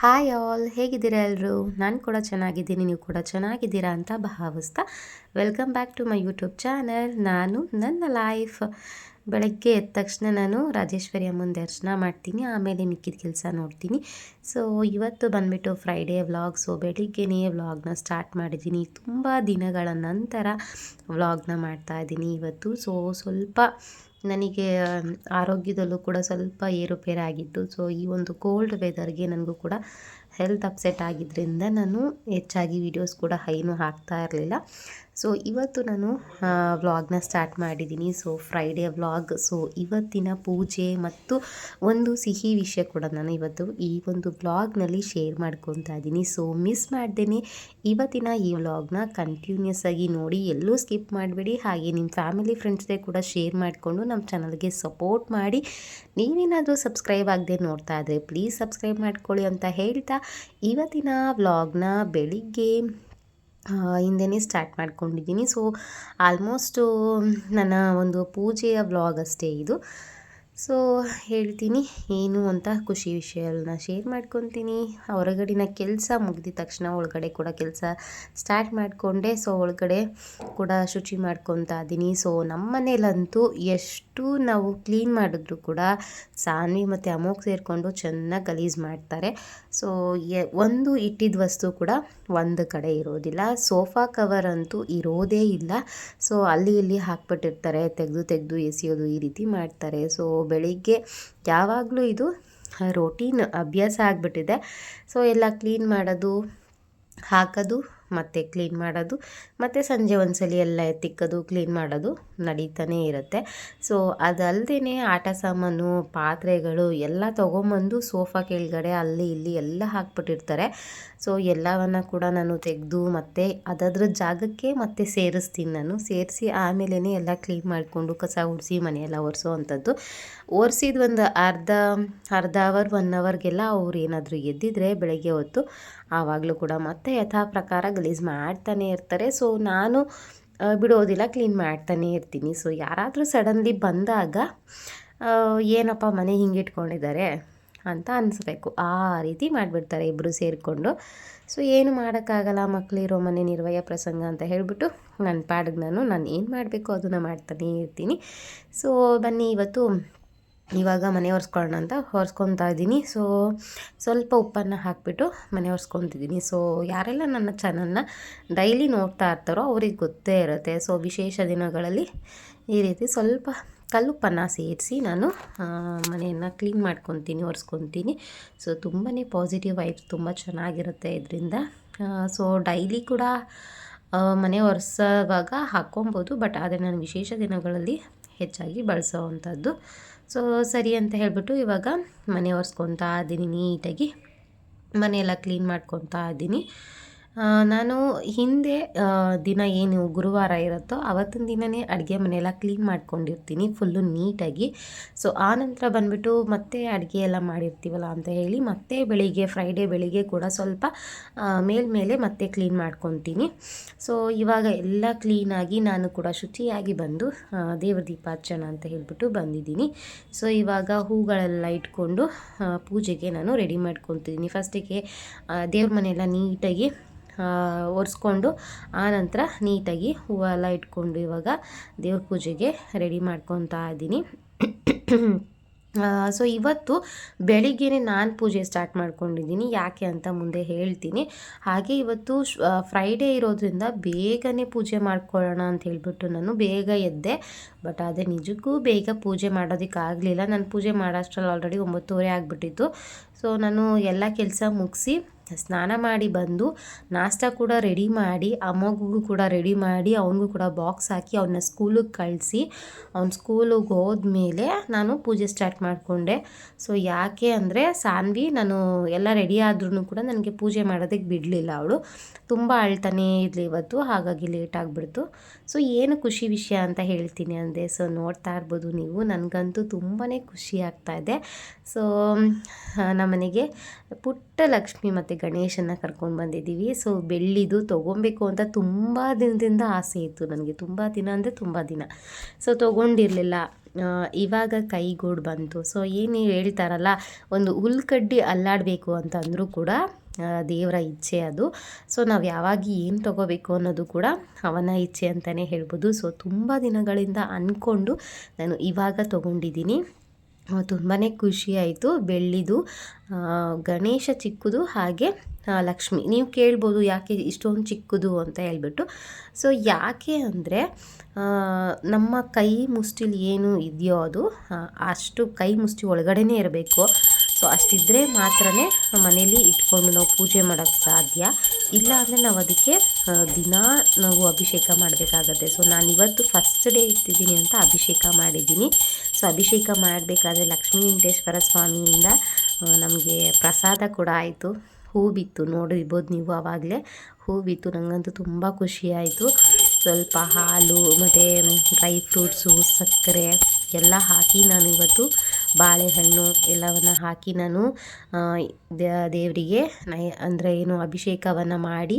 Hi all ಹೇಗಿದ್ದೀರಾ ಎಲ್ಲರೂ ನಾನು ಕೂಡ ಚೆನ್ನಾಗಿದ್ದೀನಿ, ನೀವು ಕೂಡ ಚೆನ್ನಾಗಿದ್ದೀರಾ ಅಂತ ಭಾವಿಸ್ತಾ. Welcome back to my YouTube channel ನಾನು ನನ್ನ ಲೈಫ್ ಬೆಳಗ್ಗೆ ಎದ್ದ ತಕ್ಷಣ ನಾನು ರಾಜೇಶ್ವರಿಯ ಮುಂದೆ ದರ್ಶನ ಮಾಡ್ತೀನಿ, ಆಮೇಲೆ ಮಿಕ್ಕಿದ ಕೆಲಸ ನೋಡ್ತೀನಿ. ಸೊ ಇವತ್ತು ಬಂದುಬಿಟ್ಟು ಫ್ರೈಡೇ ವ್ಲಾಗ್ ಸೊ ಬೆಳಿಗ್ಗೆನೇ ವ್ಲಾಗ್ನ ಸ್ಟಾರ್ಟ್ ಮಾಡಿದ್ದೀನಿ. ತುಂಬ ದಿನಗಳ ನಂತರ ವ್ಲಾಗ್ನ ಮಾಡ್ತಾ ಇದ್ದೀನಿ ಇವತ್ತು. ಸೊ ಸ್ವಲ್ಪ ನನಗೆ ಆರೋಗ್ಯದಲ್ಲೂ ಕೂಡ ಸ್ವಲ್ಪ ಏರುಪೇರಾಗಿತ್ತು. ಸೊ ಈ ಒಂದು ಕೋಲ್ಡ್ ವೆದರ್ಗೆ ನನಗೂ ಕೂಡ ಹೆಲ್ತ್ ಅಪ್ಸೆಟ್ ಆಗಿದ್ದರಿಂದ ನಾನು ಹೆಚ್ಚಾಗಿ ವೀಡಿಯೋಸ್ ಕೂಡ ಹೈನು ಹಾಕ್ತಾ ಇರಲಿಲ್ಲ. ಸೊ ಇವತ್ತು ನಾನು ವ್ಲಾಗ್ನ ಸ್ಟಾರ್ಟ್ ಮಾಡಿದ್ದೀನಿ ಸೊ ಫ್ರೈಡೇ ವ್ಲಾಗ್ ಸೊ ಇವತ್ತಿನ ಪೂಜೆ ಮತ್ತು ಒಂದು ಸಿಹಿ ವಿಷಯ ಕೂಡ ನಾನು ಇವತ್ತು ಈ ಒಂದು ವ್ಲಾಗ್ನಲ್ಲಿ ಶೇರ್ ಮಾಡ್ಕೊತಾ ಇದ್ದೀನಿ ಸೊ ಮಿಸ್ ಮಾಡ್ದೇನೆ. ಇವತ್ತಿನ ಈ ವ್ಲಾಗ್ನ ಕಂಟಿನ್ಯೂಸ್ ಆಗಿ ನೋಡಿ, ಎಲ್ಲೂ ಸ್ಕಿಪ್ ಮಾಡಬೇಡಿ. ಹಾಗೆ ನಿಮ್ಮ ಫ್ಯಾಮಿಲಿ ಫ್ರೆಂಡ್ಸ್ದೇ ಕೂಡ ಶೇರ್ ಮಾಡಿಕೊಂಡು ನಮ್ಮ ಚಾನಲ್ಗೆ ಸಪೋರ್ಟ್ ಮಾಡಿ. ನೀವೇನಾದರೂ ಸಬ್ಸ್ಕ್ರೈಬ್ ಆಗದೆ ನೋಡ್ತಾ ಇದ್ದರೆ ಪ್ಲೀಸ್ ಸಬ್ಸ್ಕ್ರೈಬ್ ಮಾಡ್ಕೊಳ್ಳಿ ಅಂತ ಹೇಳ್ತಾ, ಇವತ್ತಿನ ವ್ಲಾಗ್ನ ಬೆಳಿಗ್ಗೆ ಹಿಂದೆನೇ ಸ್ಟಾರ್ಟ್ ಮಾಡ್ಕೊಂಡಿದ್ದೀನಿ. ಸೊ ಆಲ್ಮೋಸ್ಟು ನನ್ನ ಒಂದು ಪೂಜೆಯ ವ್ಲಾಗ್ ಅಷ್ಟೇ ಇದು. ಸೊ ಹೇಳ್ತೀನಿ. ಏನು ಅಂತ ಖುಷಿ ವಿಷಯಗಳನ್ನ ಶೇರ್ ಮಾಡ್ಕೊತೀನಿ. ಹೊರಗಡಿನ ಕೆಲಸ ಮುಗಿದ ತಕ್ಷಣ ಒಳಗಡೆ ಕೂಡ ಕೆಲಸ ಸ್ಟಾರ್ಟ್ ಮಾಡಿಕೊಂಡೆ. ಸೊ ಒಳಗಡೆ ಕೂಡ ಶುಚಿ ಮಾಡ್ಕೊತಾ ಇದ್ದೀನಿ. ಸೊ ನಮ್ಮ ಮನೇಲಂತೂ ಎಷ್ಟು ನಾವು ಕ್ಲೀನ್ ಮಾಡಿದ್ರು ಕೂಡ ಸಾನ್ವಿ ಮತ್ತು ಅಮೋಕ್ ಸೇರಿಕೊಂಡು ಚೆನ್ನಾಗಿ ಗಲೀಜ್ ಮಾಡ್ತಾರೆ. ಸೊ ಒಂದು ಇಟ್ಟಿದ್ದ ವಸ್ತು ಕೂಡ ಒಂದು ಕಡೆ ಇರೋದಿಲ್ಲ. ಸೋಫಾ ಕವರ್ ಅಂತೂ ಇರೋದೇ ಇಲ್ಲ. ಸೊ ಅಲ್ಲಿ ಇಲ್ಲಿ ಹಾಕ್ಬಿಟ್ಟಿರ್ತಾರೆ. ತೆಗೆದು ತೆಗೆದು ಎಸೆಯೋದು ಈ ರೀತಿ ಮಾಡ್ತಾರೆ. ಸೊ ಬೆಳಿಗ್ಗೆ ಯಾವಾಗಲೂ ಇದು ರೋಟೀನ್ ಅಭ್ಯಾಸ ಆಗಿಬಿಟ್ಟಿದೆ. ಸೊ ಎಲ್ಲ ಕ್ಲೀನ್ ಮಾಡೋದು ಹಾಕೋದು ಮತ್ತು ಕ್ಲೀನ್ ಮಾಡೋದು, ಮತ್ತು ಸಂಜೆ ಒಂದ್ಸಲಿ ಎಲ್ಲ ತಿಕ್ಕೋದು ಕ್ಲೀನ್ ಮಾಡೋದು ನಡೀತಾನೆ ಇರುತ್ತೆ. ಸೊ ಅದಲ್ಲದೆ ಆಟ ಸಾಮಾನು, ಪಾತ್ರೆಗಳು ಎಲ್ಲ ತೊಗೊಂಬಂದು ಸೋಫಾ ಕೆಳಗಡೆ ಅಲ್ಲಿ ಇಲ್ಲಿ ಎಲ್ಲ ಹಾಕ್ಬಿಟ್ಟಿರ್ತಾರೆ. ಸೊ ಎಲ್ಲವನ್ನು ಕೂಡ ನಾನು ತೆಗೆದು ಮತ್ತು ಅದದ್ರ ಜಾಗಕ್ಕೆ ಮತ್ತೆ ಸೇರಿಸ್ತೀನಿ ನಾನು. ಸೇರಿಸಿ ಆಮೇಲೇ ಎಲ್ಲ ಕ್ಲೀನ್ ಮಾಡಿಕೊಂಡು ಕಸ ಉಡಿಸಿ ಮನೆಯೆಲ್ಲ ಒರೆಸೋ ಅಂಥದ್ದು ಒರೆಸಿದ ಒಂದು ಅರ್ಧ ಅರ್ಧ ಅವರ್ ಒನ್ ಅವರ್ಗೆಲ್ಲ ಅವ್ರು ಏನಾದರೂ ಎದ್ದಿದ್ರೆ ಬೆಳಗ್ಗೆ ಹೊತ್ತು ಆವಾಗಲೂ ಕೂಡ ಮತ್ತೆ ಯಥಾ ಪ್ರಕಾರ ಗಲೀಜು ಮಾಡ್ತಾನೆ ಇರ್ತಾರೆ. ಸೊ ನಾನು ಬಿಡೋದಿಲ್ಲ ಕ್ಲೀನ್ ಮಾಡ್ತಾನೆ ಇರ್ತೀನಿ. ಸೊ ಯಾರಾದರೂ ಸಡನ್ಲಿ ಬಂದಾಗ ಏನಪ್ಪ ಮನೆ ಹಿಂಗೆ ಇಟ್ಕೊಂಡಿದ್ದಾರೆ ಅಂತ ಅನಿಸ್ಬೇಕು. ಆ ರೀತಿ ಮಾಡಿಬಿಡ್ತಾರೆ ಇಬ್ಬರು ಸೇರಿಕೊಂಡು. ಸೊ ಏನು ಮಾಡೋಕ್ಕಾಗಲ್ಲ ಮಕ್ಕಳಿರೋ ಮನೆ ನಿರ್ವಯ ಪ್ರಸಂಗ ಅಂತ ಹೇಳಿಬಿಟ್ಟು ನನ್ನ ಪಾಡಿಗೆ ನಾನು ನಾನು ಏನು ಮಾಡಬೇಕು ಅದನ್ನು ಮಾಡ್ತಾನೇ ಇರ್ತೀನಿ. ಸೊ ಬನ್ನಿ, ಇವತ್ತು ಇವಾಗ ಮನೆ ಒರೆಸ್ಕೊಳ್ಳೋಣ ಅಂತ ಒರೆಸ್ಕೊತಾ ಇದ್ದೀನಿ. ಸೊ ಸ್ವಲ್ಪ ಉಪ್ಪನ್ನು ಹಾಕಿಬಿಟ್ಟು ಮನೆ ಒರೆಸ್ಕೊತಿದ್ದೀನಿ. ಸೊ ಯಾರೆಲ್ಲ ನನ್ನ ಚಾನಲ್ನ ಡೈಲಿ ನೋಡ್ತಾ ಇರ್ತಾರೋ ಅವ್ರಿಗೆ ಗೊತ್ತೇ ಇರುತ್ತೆ. ಸೊ ವಿಶೇಷ ದಿನಗಳಲ್ಲಿ ಈ ರೀತಿ ಸ್ವಲ್ಪ ಕಲ್ಲುಪ್ಪನ್ನು ಸೇರಿಸಿ ನಾನು ಮನೆಯನ್ನು ಕ್ಲೀನ್ ಮಾಡ್ಕೊತೀನಿ, ಒರೆಸ್ಕೊತೀನಿ. ಸೊ ತುಂಬಾ ಪಾಸಿಟಿವ್ ವೈಬ್ಸ್ ತುಂಬ ಚೆನ್ನಾಗಿರುತ್ತೆ ಇದರಿಂದ. ಸೊ ಡೈಲಿ ಕೂಡ ಮನೆ ಒರೆಸೋವಾಗ ಹಾಕ್ಕೊಬೋದು, ಬಟ್ ಆದರೆ ನಾನು ವಿಶೇಷ ದಿನಗಳಲ್ಲಿ ಹೆಚ್ಚಾಗಿ ಬಳಸೋ ಅಂಥದ್ದು ಸೊ ಸರಿ ಅಂತ ಹೇಳಿಬಿಟ್ಟು ಇವಾಗ ಮನೆ ಒರೆಸ್ಕೊತಾ ಇದ್ದೀನಿ ನೀಟಾಗಿ. ಮನೆಯೆಲ್ಲ ಕ್ಲೀನ್ ಮಾಡ್ಕೊತಾ ಇದ್ದೀನಿ. ನಾನು ಹಿಂದೆ ದಿನ ಏನು ಗುರುವಾರ ಇರುತ್ತೋ ಅವತ್ತಿನ ದಿನವೇ ಅಡುಗೆ ಮನೆಯೆಲ್ಲ ಕ್ಲೀನ್ ಮಾಡ್ಕೊಂಡಿರ್ತೀನಿ ಫುಲ್ಲು ನೀಟಾಗಿ. ಸೊ ಆ ನಂತರ ಬಂದುಬಿಟ್ಟು ಮತ್ತೆ ಅಡುಗೆ ಎಲ್ಲ ಮಾಡಿರ್ತೀವಲ್ಲ ಅಂತ ಹೇಳಿ ಮತ್ತೆ ಬೆಳಿಗ್ಗೆ ಫ್ರೈಡೇ ಬೆಳಿಗ್ಗೆ ಕೂಡ ಸ್ವಲ್ಪ ಮೇಲ್ಮೇಲೆ ಮತ್ತೆ ಕ್ಲೀನ್ ಮಾಡ್ಕೊತೀನಿ. ಸೊ ಇವಾಗ ಎಲ್ಲ ಕ್ಲೀನಾಗಿ ನಾನು ಕೂಡ ಶುಚಿಯಾಗಿ ಬಂದು ದೇವ್ರ ದೀಪಾರ್ಚನ ಅಂತ ಹೇಳ್ಬಿಟ್ಟು ಬಂದಿದ್ದೀನಿ. ಸೊ ಇವಾಗ ಹೂಗಳೆಲ್ಲ ಇಟ್ಕೊಂಡು ಪೂಜೆಗೆ ನಾನು ರೆಡಿ ಮಾಡ್ಕೊತಿದ್ದೀನಿ. ಫಸ್ಟಿಗೆ ದೇವ್ರ ಮನೆಯೆಲ್ಲ ನೀಟಾಗಿ ಒರೆಸ್ಕೊಂಡು ಆನಂತರ ನೀಟಾಗಿ ಹೂವೆಲ್ಲ ಇಟ್ಕೊಂಡು ಇವಾಗ ದೇವ್ರ ಪೂಜೆಗೆ ರೆಡಿ ಮಾಡ್ಕೊತಾ ಇದ್ದೀನಿ. ಸೊ ಇವತ್ತು ಬೆಳಿಗ್ಗೆ ನಾನು ಪೂಜೆ ಸ್ಟಾರ್ಟ್ ಮಾಡ್ಕೊಂಡಿದ್ದೀನಿ. ಯಾಕೆ ಅಂತ ಮುಂದೆ ಹೇಳ್ತೀನಿ. ಹಾಗೆ ಇವತ್ತು ಫ್ರೈಡೇ ಇರೋದ್ರಿಂದ ಬೇಗನೆ ಪೂಜೆ ಮಾಡ್ಕೊಳ್ಳೋಣ ಅಂತ ಹೇಳಿಬಿಟ್ಟು ನಾನು ಬೇಗ ಎದ್ದೆ. ಬಟ್ ಅದೇ ನಿಜಕ್ಕೂ ಬೇಗ ಪೂಜೆ ಮಾಡೋದಕ್ಕಾಗಲಿಲ್ಲ. ನಾನು ಪೂಜೆ ಮಾಡೋಷ್ಟ್ರಲ್ಲಿ ಆಲ್ರೆಡಿ ಒಂಬತ್ತುವರೆ ಆಗಿಬಿಟ್ಟಿತ್ತು. ಸೊ ನಾನು ಎಲ್ಲ ಕೆಲಸ ಮುಗಿಸಿ ಸ್ನಾನ ಮಾಡಿ ಬಂದು ನಾಷ್ಟ ಕೂಡ ರೆಡಿ ಮಾಡಿ ಅಮ್ಮಗೂ ಕೂಡ ರೆಡಿ ಮಾಡಿ, ಅವನಿಗೂ ಕೂಡ ಬಾಕ್ಸ್ ಹಾಕಿ ಅವನ್ನ ಸ್ಕೂಲಿಗೆ ಕಳಿಸಿ, ಅವ್ನ ಸ್ಕೂಲಿಗೆ ಹೋದ್ಮೇಲೆ ನಾನು ಪೂಜೆ ಸ್ಟಾರ್ಟ್ ಮಾಡಿಕೊಂಡೆ. ಸೊ ಯಾಕೆ ಅಂದರೆ ಸಾನ್ವಿ ನಾನು ಎಲ್ಲ ರೆಡಿ ಆದ್ರೂ ಕೂಡ ನನಗೆ ಪೂಜೆ ಮಾಡೋದಕ್ಕೆ ಬಿಡಲಿಲ್ಲ ಅವಳು. ತುಂಬ ಅಳ್ತಾನೇ ಇರಲಿ ಇವತ್ತು, ಹಾಗಾಗಿ ಲೇಟ್ ಆಗಿಬಿಡ್ತು. ಸೊ ಏನು ಖುಷಿ ವಿಷಯ ಅಂತ ಹೇಳ್ತೀನಿ ಅಂದೆ. ಸೊ ನೋಡ್ತಾ ಇರ್ಬೋದು ನೀವು, ನನಗಂತೂ ತುಂಬಾ ಖುಷಿ ಆಗ್ತಾ ಇದೆ. ಸೊ ನಮ್ಮನೆಗೆ ಪುಟ್ಟ ಲಕ್ಷ್ಮಿ ಮತ್ತು ಗಣೇಶನ ಕರ್ಕೊಂಡು ಬಂದಿದ್ದೀವಿ. ಸೊ ಬೆಳ್ಳಿದು ತೊಗೊಬೇಕು ಅಂತ ತುಂಬ ದಿನದಿಂದ ಆಸೆ ಇತ್ತು ನನಗೆ. ತುಂಬ ದಿನ ಅಂದರೆ ತುಂಬ ದಿನ. ಸೊ ತೊಗೊಂಡಿರಲಿಲ್ಲ. ಇವಾಗ ಕೈಗೂಡು ಬಂತು. ಸೊ ಏನು ಹೇಳ್ತಾರಲ್ಲ, ಒಂದು ಹುಲ್ಕಡ್ಡಿ ಅಲ್ಲಾಡಬೇಕು ಅಂತಂದರೂ ಕೂಡ ದೇವರ ಇಚ್ಛೆ ಅದು. ಸೊ ನಾವು ಯಾವಾಗ ಏನು ತಗೋಬೇಕು ಅನ್ನೋದು ಕೂಡ ಅವನ ಇಚ್ಛೆ ಅಂತಲೇ ಹೇಳ್ಬೋದು. ಸೊ ತುಂಬ ದಿನಗಳಿಂದ ಅಂದ್ಕೊಂಡು ನಾನು ಇವಾಗ ತೊಗೊಂಡಿದ್ದೀನಿ. ತುಂಬಾ ಖುಷಿಯಾಯಿತು ಬೆಳ್ಳಿದು ಗಣೇಶ ಚಿಕ್ಕದು ಹಾಗೆ ಲಕ್ಷ್ಮಿ. ನೀವು ಕೇಳ್ಬೋದು ಯಾಕೆ ಇಷ್ಟೊಂದು ಚಿಕ್ಕದು ಅಂತ ಹೇಳ್ಬಿಟ್ಟು. ಸೊ ಯಾಕೆ ಅಂದರೆ ನಮ್ಮ ಕೈ ಮುಷ್ಟಿಲಿ ಏನು ಇದೆಯೋ ಅದು ಅಷ್ಟು ಕೈ ಮುಷ್ಟಿ ಒಳಗಡೆನೇ ಇರಬೇಕು. ಸೊ ಅಷ್ಟಿದ್ದರೆ ಮಾತ್ರ ಮನೇಲಿ ಇಟ್ಕೊಂಡು ನಾವು ಪೂಜೆ ಮಾಡೋಕ್ಕೆ ಸಾಧ್ಯ. ಇಲ್ಲ ಅಂದರೆ ನಾವು ಅದಕ್ಕೆ ದಿನ ನಾವು ಅಭಿಷೇಕ ಮಾಡಬೇಕಾಗತ್ತೆ. ಸೊ ನಾನು ಇವತ್ತು ಫಸ್ಟ್ ಡೇ ಇಟ್ಟಿದ್ದೀನಿ ಅಂತ ಅಭಿಷೇಕ ಮಾಡಿದ್ದೀನಿ. ಸೊ ಅಭಿಷೇಕ ಮಾಡಬೇಕಾದ್ರೆ ಲಕ್ಷ್ಮೀ ವೆಂಕಟೇಶ್ವರ ಸ್ವಾಮಿಯಿಂದ ನಮಗೆ ಪ್ರಸಾದ ಕೂಡ ಆಯಿತು. ಹೂ ಬಿತ್ತು ನೋಡಿರ್ಬೋದು ನೀವು ಆವಾಗಲೇ ಹೂ ಬಿತ್ತು ನನಗಂತೂ ತುಂಬ ಖುಷಿ ಆಯಿತು. ಸ್ವಲ್ಪ ಹಾಲು, ಮತ್ತು, ಡ್ರೈ ಫ್ರೂಟ್ಸು, ಸಕ್ಕರೆ ಎಲ್ಲ ಹಾಕಿ ನಾನು ಇವತ್ತು ಬಾಳೆಹಣ್ಣು ಎಲ್ಲವನ್ನು ಹಾಕಿ ನಾನು ದೇವರಿಗೆ ನೈ, ಅಂದರೆ ಏನು ಅಭಿಷೇಕವನ್ನು ಮಾಡಿ,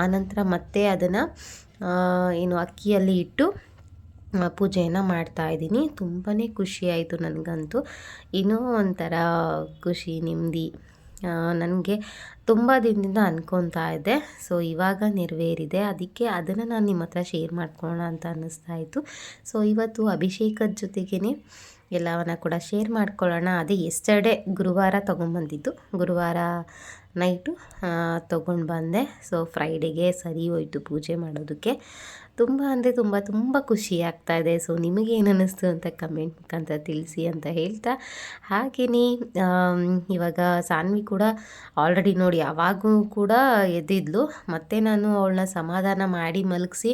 ಆನಂತರ ಮತ್ತೆ ಅದನ್ನು ಏನು ಅಕ್ಕಿಯಲ್ಲಿ ಇಟ್ಟು ಪೂಜೆಯನ್ನು ಮಾಡ್ತಾ ಇದ್ದೀನಿ. ತುಂಬಾ ಖುಷಿಯಾಯಿತು ನನಗಂತೂ. ಇನ್ನೂ ಒಂಥರ ಖುಷಿ, ನೆಮ್ಮದಿ ನನಗೆ ತುಂಬ ದಿನದಿಂದ ಅನ್ಕೊತಾ ಇದ್ದೆ ಸೊ ಇವಾಗ ನೆರವೇರಿದೆ. ಅದಕ್ಕೆ ಅದನ್ನು ನಾನು ನಿಮ್ಮ ಹತ್ರ ಶೇರ್ ಮಾಡ್ಕೊಳ್ಳೋಣ ಅಂತ ಅನ್ನಿಸ್ತಾ ಇತ್ತು. ಸೊ ಇವತ್ತು ಅಭಿಷೇಕದ ಜೊತೆಗೇ ಎಲ್ಲವನ್ನ ಕೂಡ ಶೇರ್ ಮಾಡ್ಕೊಳ್ಳೋಣ. ಅದು ಎಸ್ಟರ್ಡೇ ಗುರುವಾರ ತೊಗೊಂಬಂದಿದ್ದು. ಗುರುವಾರ ನೈಟು ತೊಗೊಂಡು ಬಂದೆ. ಸೊ ಫ್ರೈಡೆಗೆ ಸರಿ ಹೋಯಿತು ಪೂಜೆ ಮಾಡೋದಕ್ಕೆ. ತುಂಬ ಅಂದರೆ ತುಂಬ ತುಂಬ ಖುಷಿ ಆಗ್ತಾ ಇದೆ. ಸೊ ನಿಮಗೆ ಏನು ಅನ್ನಿಸ್ತು ಅಂತ ಕಮೆಂಟ್ ಮುಖಾಂತರ ತಿಳಿಸಿ ಅಂತ ಹೇಳ್ತಾ. ಹಾಗೇ ಇವಾಗ ಸಾನ್ವಿ ಕೂಡ ಆಲ್ರೆಡಿ ನೋಡಿ, ಯಾವಾಗೂ ಕೂಡ ಎದ್ದಿದ್ಲು. ಮತ್ತೆ ನಾನು ಅವಳನ್ನ ಸಮಾಧಾನ ಮಾಡಿ ಮಲಗಿಸಿ,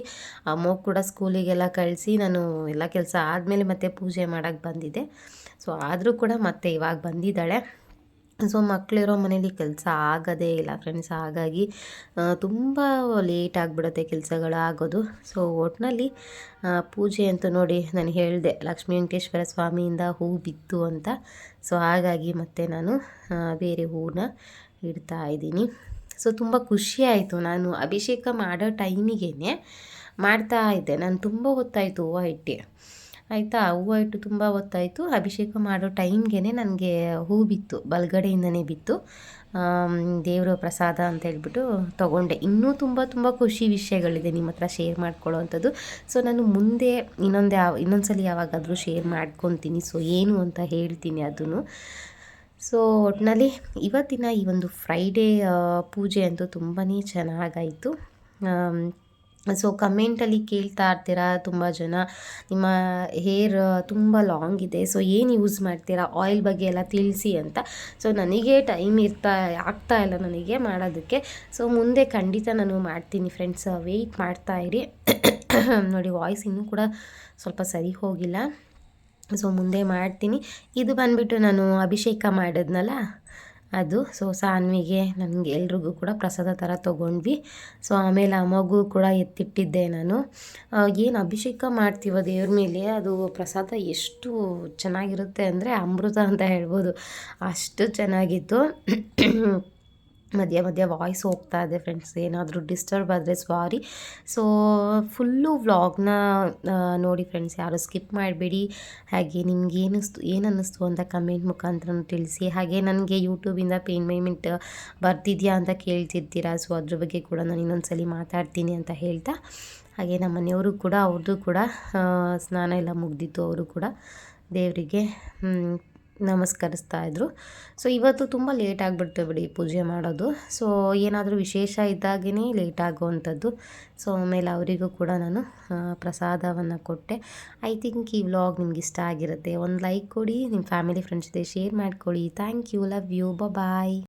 ಅಮ್ಮ ಕೂಡ ಸ್ಕೂಲಿಗೆಲ್ಲ ಕಳಿಸಿ, ನಾನು ಎಲ್ಲ ಕೆಲಸ ಆದಮೇಲೆ ಮತ್ತೆ ಪೂಜೆ ಮಾಡೋಕ್ಕೆ ಬಂದಿದ್ದೆ. ಸೊ ಆದರೂ ಕೂಡ ಮತ್ತೆ ಇವಾಗ ಬಂದಿದ್ದಾಳೆ. ಸೊ ಮಕ್ಕಳಿರೋ ಮನೇಲಿ ಕೆಲಸ ಆಗೋದೇ ಇಲ್ಲ ಫ್ರೆಂಡ್ಸ್ ಹಾಗಾಗಿ ತುಂಬ ಲೇಟ್ ಆಗಿಬಿಡುತ್ತೆ ಕೆಲಸಗಳು ಆಗೋದು ಸೊ ಒಟ್ಟಿನಲ್ಲಿ ಪೂಜೆ ಅಂತ ನೋಡಿ ನಾನು ಹೇಳಿದೆ, ಲಕ್ಷ್ಮೀ ವೆಂಕಟೇಶ್ವರ ಸ್ವಾಮಿಯಿಂದ ಹೂ ಬಿತ್ತು ಅಂತ. ಸೊ ಹಾಗಾಗಿ ಮತ್ತೆ ನಾನು ಬೇರೆ ಹೂವನ್ನ ಇಡ್ತಾ ಇದ್ದೀನಿ. ಸೊ ತುಂಬ ಖುಷಿ ಆಯಿತು. ನಾನು ಅಭಿಷೇಕ ಮಾಡೋ ಟೈಮಿಗೇ ಮಾಡ್ತಾ ಇದ್ದೆ. ನಾನು ತುಂಬ ಹೊತ್ತಾಯಿತು ಹೂವು ಇಟ್ಟು. ಆಯಿತಾ? ಹೂವು ಇಟ್ಟು ತುಂಬ ಹೊತ್ತಾಯಿತು. ಅಭಿಷೇಕ ಮಾಡೋ ಟೈಮ್ಗೆ ನನಗೆ ಹೂ ಬಿತ್ತು. ಬಲಗಡೆಯಿಂದನೇ ಬಿತ್ತು. ದೇವರ ಪ್ರಸಾದ ಅಂತ ಹೇಳ್ಬಿಟ್ಟು ತೊಗೊಂಡೆ. ಇನ್ನೂ ತುಂಬ ತುಂಬ ಖುಷಿ ವಿಷಯಗಳಿದೆ ನಿಮ್ಮ ಹತ್ರ ಶೇರ್ ಮಾಡ್ಕೊಳ್ಳೋ ಅಂಥದ್ದು ಸೊ, ನಾನು ಮುಂದೆ ಇನ್ನೊಂದು ಯಾವ ಇನ್ನೊಂದ್ಸಲಿ ಯಾವಾಗಾದರೂ ಶೇರ್ ಮಾಡ್ಕೊತೀನಿ. ಸೊ, ಏನು ಅಂತ ಹೇಳ್ತೀನಿ ಅದನ್ನು. ಸೊ ಒಟ್ಟಿನಲ್ಲಿ ಇವತ್ತಿನ ಈ ಒಂದು ಫ್ರೈಡೇ ಪೂಜೆ ಅಂತೂ ತುಂಬಾ ಚೆನ್ನಾಗಾಯಿತು. ಸೊ ಕಮೆಂಟಲ್ಲಿ ಕೇಳ್ತಾ ಇರ್ತೀರಾ ತುಂಬ ಜನ? ನಿಮ್ಮ ಹೇರ್ ತುಂಬ ಲಾಂಗ್ ಇದೆ. ಸೊ ಏನು ಯೂಸ್ ಮಾಡ್ತೀರಾ? ಆಯಿಲ್ ಬಗ್ಗೆ ಎಲ್ಲ ತಿಳಿಸಿ ಅಂತ. ಸೊ ನನಗೆ ಟೈಮ್ ಇರ್ತಾ, ಆಗ್ತಾ ಇಲ್ಲ ನನಗೆ ಮಾಡೋದಕ್ಕೆ. ಸೊ ಮುಂದೆ ಖಂಡಿತ ನಾನು ಮಾಡ್ತೀನಿ ಫ್ರೆಂಡ್ಸ್ ವೆಯ್ಟ್ ಮಾಡ್ತಾ ಇರಿ. ನೋಡಿ ವಾಯ್ಸ್ ಇನ್ನೂ ಕೂಡ ಸ್ವಲ್ಪ ಸರಿ ಹೋಗಿಲ್ಲ. ಸೊ ಮುಂದೆ ಮಾಡ್ತೀನಿ. ಇದು ಬಂದುಬಿಟ್ಟು ನಾನು ಅಭಿಷೇಕ ಮಾಡಿದ್ನಲ್ಲ? ಅದು. ಸೊ ಸಾನ್ವಿಗೆ ನನಗೆ ಎಲ್ರಿಗೂ ಕೂಡ ಪ್ರಸಾದ ಥರ ತೊಗೊಂಡ್ವಿ. ಸೊ ಆಮೇಲೆ ಅಮ್ಮಗೂ ಕೂಡ ಎತ್ತಿಟ್ಟಿದ್ದೆ ನಾನು. ಏನು ಅಭಿಷೇಕ ಮಾಡ್ತೀವೋ ದೇವ್ರ ಮೇಲೆ, ಅದು ಪ್ರಸಾದ ಎಷ್ಟು ಚೆನ್ನಾಗಿರುತ್ತೆ ಅಂದರೆ ಅಮೃತ ಅಂತ ಹೇಳ್ಬೋದು. ಅಷ್ಟು ಚೆನ್ನಾಗಿತ್ತು. ಮಧ್ಯ ಮಧ್ಯ ವಾಯ್ಸ್ ಹೋಗ್ತಾ ಇದೆ ಫ್ರೆಂಡ್ಸ್ ಏನಾದರೂ ಡಿಸ್ಟರ್ಬ್ ಆದರೆ ಸಾರಿ ಸೊ ಫುಲ್ಲು ವ್ಲಾಗ್ನ ನೋಡಿ ಫ್ರೆಂಡ್ಸ್ ಯಾರು ಸ್ಕಿಪ್ ಮಾಡಬೇಡಿ. ಹಾಗೆ ನಿಮ್ಗೆ ಏನಿಸ್ತು ಏನು ಅನ್ನಿಸ್ತು ಅಂತ ಕಮೆಂಟ್ ಮುಖಾಂತರ ತಿಳಿಸಿ. ಹಾಗೆ ನನಗೆ ಯೂಟ್ಯೂಬಿಂದ ಪೇಮೆಂಟ್ ಬರ್ತಿದ್ಯಾ ಅಂತ ಕೇಳ್ತಿರ್ತೀರಾ ಸೊ ಅದ್ರ ಬಗ್ಗೆ ಕೂಡ ನಾನು ಇನ್ನೊಂದ್ಸಲಿ ಮಾತಾಡ್ತೀನಿ ಅಂತ ಹೇಳ್ತಾ. ಹಾಗೆ ನಮ್ಮ ಮನೆಯವರು ಕೂಡ ಅವ್ರದ್ದು ಕೂಡ ಸ್ನಾನ ಎಲ್ಲ ಮುಗ್ದಿತ್ತು ಅವರು ಕೂಡ. ದೇವರಿಗೆ ನಮಸ್ಕರಿಸ್ತಾ ಇದ್ರು. ಸೊ ಇವತ್ತು ತುಂಬ ಲೇಟ್ ಆಗಿಬಿಡ್ತು ಬಿಡಿ ಪೂಜೆ ಮಾಡೋದು. ಸೊ ಏನಾದರೂ ವಿಶೇಷ ಇದ್ದಾಗೇ ಲೇಟ್ ಆಗುವಂಥದ್ದು. ಸೊ ಆಮೇಲೆ ಅವರಿಗೂ ಕೂಡ ನಾನು ಪ್ರಸಾದವನ್ನು ಕೊಟ್ಟೆ. ಐ ಥಿಂಕ್ ಈ ವ್ಲಾಗ್ ನಿಮ್ಗೆ ಇಷ್ಟ ಆಗಿರುತ್ತೆ. ಒಂದು ಲೈಕ್ ಕೊಡಿ ನಿಮ್ಮ ಫ್ಯಾಮಿಲಿ ಫ್ರೆಂಡ್ಸ್ ಜೊತೆ ಶೇರ್ ಮಾಡ್ಕೊಳ್ಳಿ. Thank you love you bye